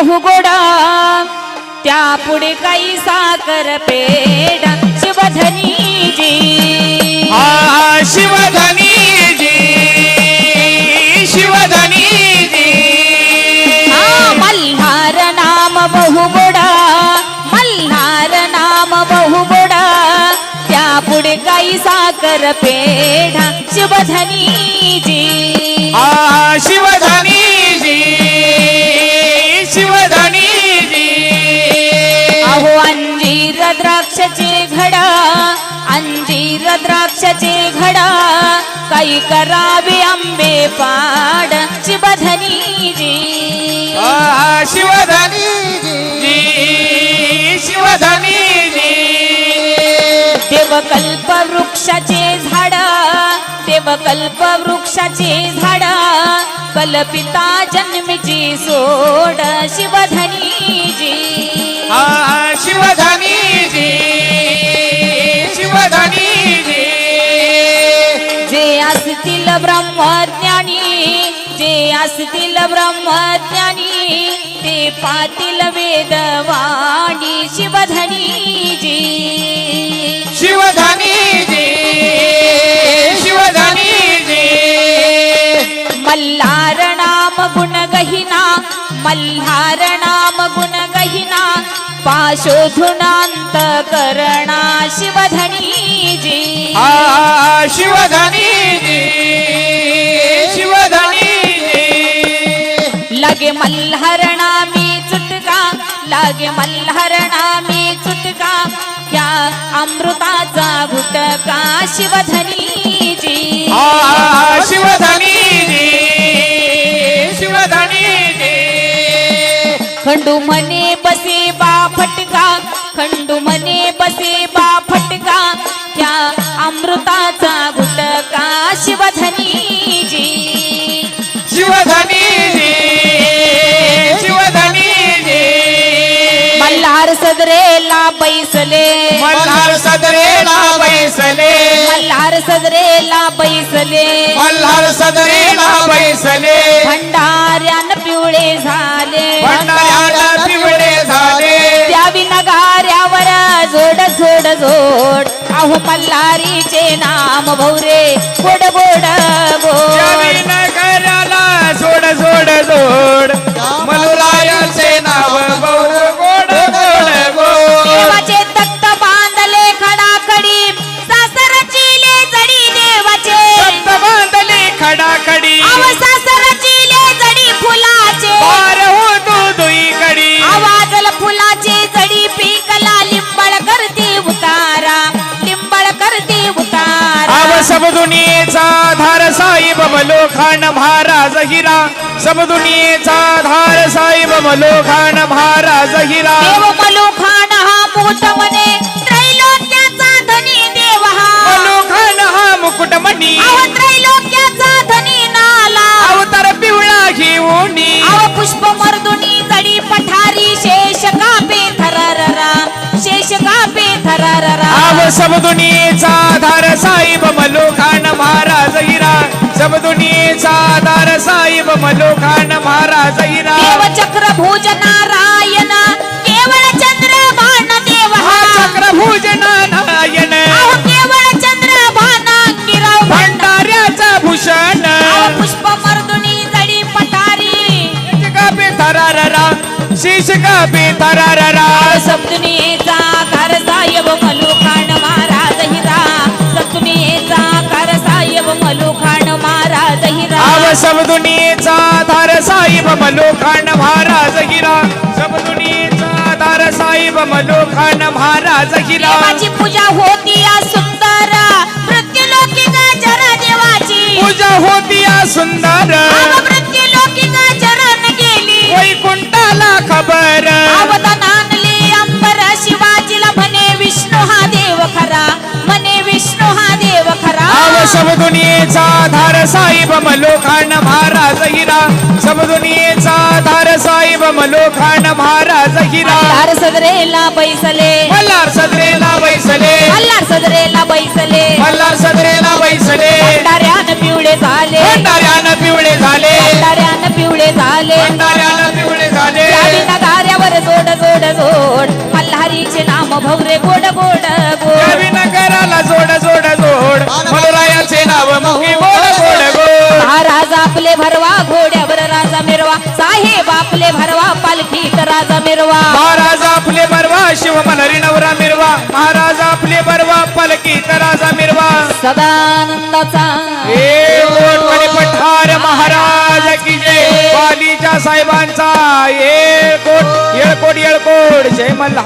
बहुगोडा त्या पुढे काही साखर पेड शिवधनी जी हा शिवधनी जी शिवधनी जी हा, मल्हार नाम बहुगोडा मल्हार नाम बहुगोडा त्या पुढे काही साखर पेढा. शिवधनी जी हा शिवधनी अंजीर द्राक्षाचे घडा काही करावे आंबे पाड शिवधनी जी. शिवधनी जी. शिवधनी जी. देवकल्प वृक्षाचे झाड देवकल्प वृक्षाचे झाड कल्पिता जन्मीची सोड शिवधनी जी. असतील ब्रह्मज्ञानी ते पातील वेदवाणी शिवधनी जी शिवधनी जी शिवधनी जी मल्हार नाम गुण गहिना मल्हार नाम गुण गहिना पाशोधुनांत करणा शिवधनी जी शिवधनी जी लागे मल्हार नामी चुटका लागे मल्हार नामी चुटका. या अमृताचा घुटका शिवधनी जी? शिवधनी जी शिवधनी जी. खंडू म्हणे सदरेला बैसले. मल्हार सदरेला बैसले. मल्हार सदरेला बैसले. मल्हार सदरेला बैसले. भंडाऱ्यान पिवळे झाले. भंडाऱ्याला पिवळे झाले. द्यावी नगाऱ्यावर जोड जोड जोड. अहो मल्हारीचे नाम भौरे. गोड गोड गोड. जोड जोड जोड. सब दुनियेचा धार साईब मलोखान महाराज हिरा. सब दुनियेचा धार साईब मलोखान महाराज हिरा. सब दुनियेचा धार साईब मलोखान महाराज हिरा सब दुनियेचा धार साईब मलोखान महाराज हिरा देव चक्र भुज नारायण केवळ चंद्र भान देव हा हा चक्रभुज नारायण. केवळ चंद्र भानांगिराव भंडाऱ्याचा भूषण. पुष्प मर्दुनी जडी पठारी. कापे थराररा शीश कापे थराररा. सप्तुनीचा कार साहेब मलुखान मलुखान महाराज हिरा. आव सब दुनियेचा धार साईब मलोखान महाराज हिरा. सब दुनियेचा धार साईब मलोखान महाराज हिरा. देवाची पूजा होती या सुंदर. मृत्यूलोकी गाजर देवाची. पूजा होती या सुंदर. अव मृत्यूलोकी गाजरन गेली वैकुंठाला खबर आव सब दुनियेचा धार साईब मलोखान महाराज हिरा. सब दुनियेचा धार साईब मलोखान महाराज हिरा. मल्हार सदरेला बैसले. मल्हार सदरेला बैसले. मल्हार सदरेला बैसले. मल्हार सदरेला बैसले. भंडाऱ्यान पिवळे झाले. भंडाऱ्यानं पिवळे झाले. भंडाऱ्यान पिवळे झाले. भंडाऱ्यानं पिवळे झाले. घोड्यावर जोड जोड जोड. मल्हारीचे नाम भवरे गोड गोड. राजा मिरवा साहेब आपले भरवा पालखीत राजा मिरवा. महाराज आपले बरवा शिव मल्हारी नवरा मिरवा. महाराज आपले बरवा पलकीत राजा मिरवा. सदानंदाचा. ए पठार महाराज की जय. वालीच्या साहेबांचा. येळकोट येळकोट येळकोट. जय मल्हार.